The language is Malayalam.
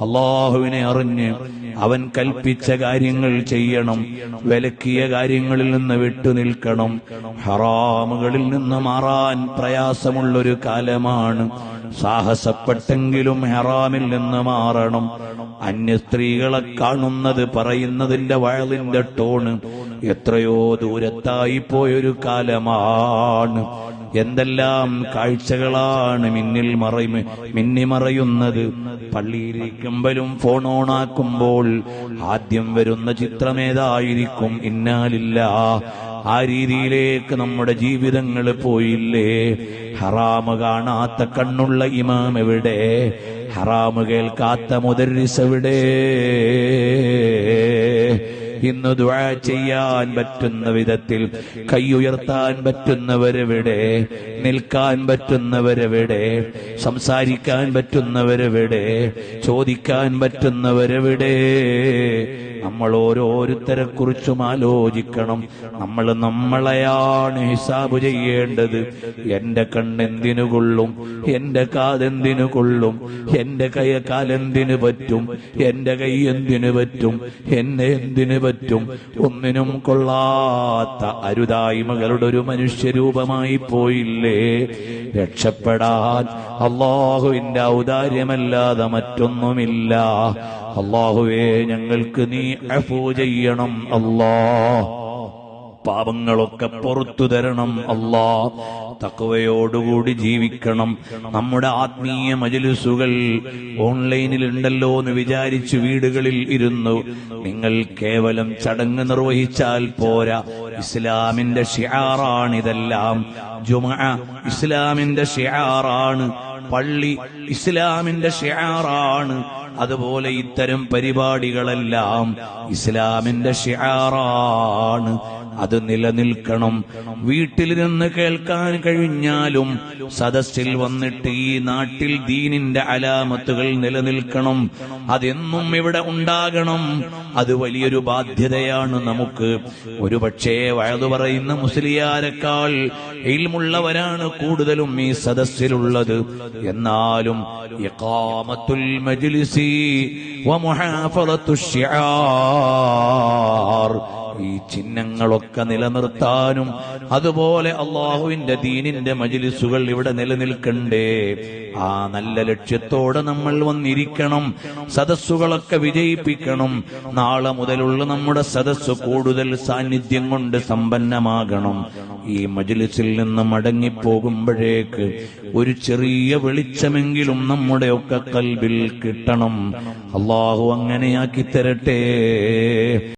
അള്ളാഹുവിനെ അറിഞ്ഞ് അവൻ കൽപ്പിച്ച കാര്യങ്ങൾ ചെയ്യണം വിലക്കിയ കാര്യങ്ങളിൽ നിന്ന് വിട്ടുനിൽക്കണം ഹറാമുകളിൽ നിന്ന് മാറാൻ പ്രയാസമുള്ളൊരു കാലമാണ്. സാഹസപ്പെട്ടെങ്കിലും ഹറാമിൽ നിന്ന് മാറണം. അന്യ സ്ത്രീകളെ കാണുന്നത് പറയുന്നതിന്റെ വയലിന്റെ ടോണ് എത്രയോ ദൂരത്തായി പോയൊരു കാലമാണ്. എന്തെല്ലാം കാഴ്ചകളാണ് മിന്നിൽ മറയും മിന്നി മറയുന്നത്. പള്ളിയിലിരിക്കുമ്പോഴും ഫോൺ ഓൺ ആക്കുമ്പോൾ ആദ്യം വരുന്ന ചിത്രമേതായിരിക്കും ഇന്നാലില്ല. ആ രീതിയിലേക്ക് നമ്മുടെ ജീവിതങ്ങൾ പോയില്ലേ? ഹറാമ് കാണാത്ത കണ്ണുള്ള ഇമാം എവിടെ? ഹറാമ് കേൾക്കാത്ത മുദരിസ് എവിടെ? ഇന്ന് ദുആ ചെയ്യാൻ പറ്റുന്ന വിധത്തിൽ കൈയുയർത്താൻ പറ്റുന്നവരെവിടെ നിൽക്കാൻ പറ്റുന്നവരെവിടെ സംസാരിക്കാൻ പറ്റുന്നവരെവിടെ ചോദിക്കാൻ പറ്റുന്നവരെവിടെ? നമ്മൾ ഓരോരുത്തരെ കുറിച്ചും ആലോചിക്കണം. നമ്മൾ നമ്മളെയാണ് ഹിസാബ് ചെയ്യേണ്ടത്. എന്റെ കണ്ണെന്തിനു കൊള്ളും? എന്റെ കാതെന്തിനു കൊള്ളും? എന്റെ കൈ കാലെന്തിനു പറ്റും? എന്റെ കൈ എന്തിനു പറ്റും? എന്നെ എന്തിനു പറ്റും ഒന്നിനും കൊള്ളാത്ത അരുതായ്മകളുടെ ഒരു മനുഷ്യരൂപമായി പോയില്ലേ? രക്ഷപ്പെടാൻ അള്ളാഹുവിന്റെ ഔദാര്യമല്ലാതെ മറ്റൊന്നുമില്ല. അള്ളാഹുവേ ഞങ്ങൾക്ക് നീ അഫൂ ചെയ്യണം അല്ലാ പാപങ്ങളൊക്കെ പുറത്തു തരണം അല്ലാ. തക്കവയോടുകൂടി ജീവിക്കണം. നമ്മുടെ ആത്മീയ മജലിസുകൾ ഓൺലൈനിൽ ഉണ്ടല്ലോ എന്ന് വിചാരിച്ച് വീടുകളിൽ ഇരുന്നു. നിങ്ങൾ കേവലം ചടങ്ങ് നിർവഹിച്ചാൽ പോരാ. ഇസ്ലാമിന്റെ ഷിയാറാണിതെല്ലാം ജുമ ഇസ്ലാമിന്റെ ഷിയാറാണ് പള്ളി ഇസ്ലാമിന്റെ ഷിയാറാണ് അതുപോലെ ഇത്തരം പരിപാടികളെല്ലാം ഇസ്ലാമിന്റെ ഷിയാറാണ് അത് നിലനിൽക്കണം. വീട്ടിൽ നിന്ന് കേൾക്കാൻ കഴിഞ്ഞാലും സദസ്സിൽ വന്നിട്ട് ഈ നാട്ടിൽ ദീനിന്റെ അലാമത്തുകൾ നിലനിൽക്കണം. അതെന്നും ഇവിടെ ഉണ്ടാകണം. അത് വലിയൊരു ബാധ്യതയാണ് നമുക്ക്. ഒരുപക്ഷേ വയത് പറയുന്ന മുസ്ലിയാരെക്കാൾ ഇൽമുള്ളവരാണ് കൂടുതലും ഈ സദസ്സിലുള്ളത്. എന്നാലും ഇഖാമത്തുൽ മജ്ലിസി വമുഹാഫളത്തു ശിആർ ഈ ചിഹ്നങ്ങളൊക്കെ നിലനിർത്താനും അതുപോലെ അള്ളാഹുവിന്റെ ദീനിന്റെ മജിലിസുകൾ ഇവിടെ നിലനിൽക്കണ്ടേ. ആ നല്ല ലക്ഷ്യത്തോടെ നമ്മൾ വന്നിരിക്കണം സദസ്സുകളൊക്കെ വിജയിപ്പിക്കണം. നാളെ മുതലുള്ള നമ്മുടെ സദസ്സ് കൂടുതൽ സാന്നിധ്യം കൊണ്ട് സമ്പന്നമാകണം. ഈ മജിലിസിൽ നിന്ന് മടങ്ങിപ്പോകുമ്പോഴേക്ക് ഒരു ചെറിയ വെളിച്ചമെങ്കിലും നമ്മുടെ ഒക്കെ കൽബിൽ കിട്ടണം. അള്ളാഹു അങ്ങനെയാക്കി തരട്ടെ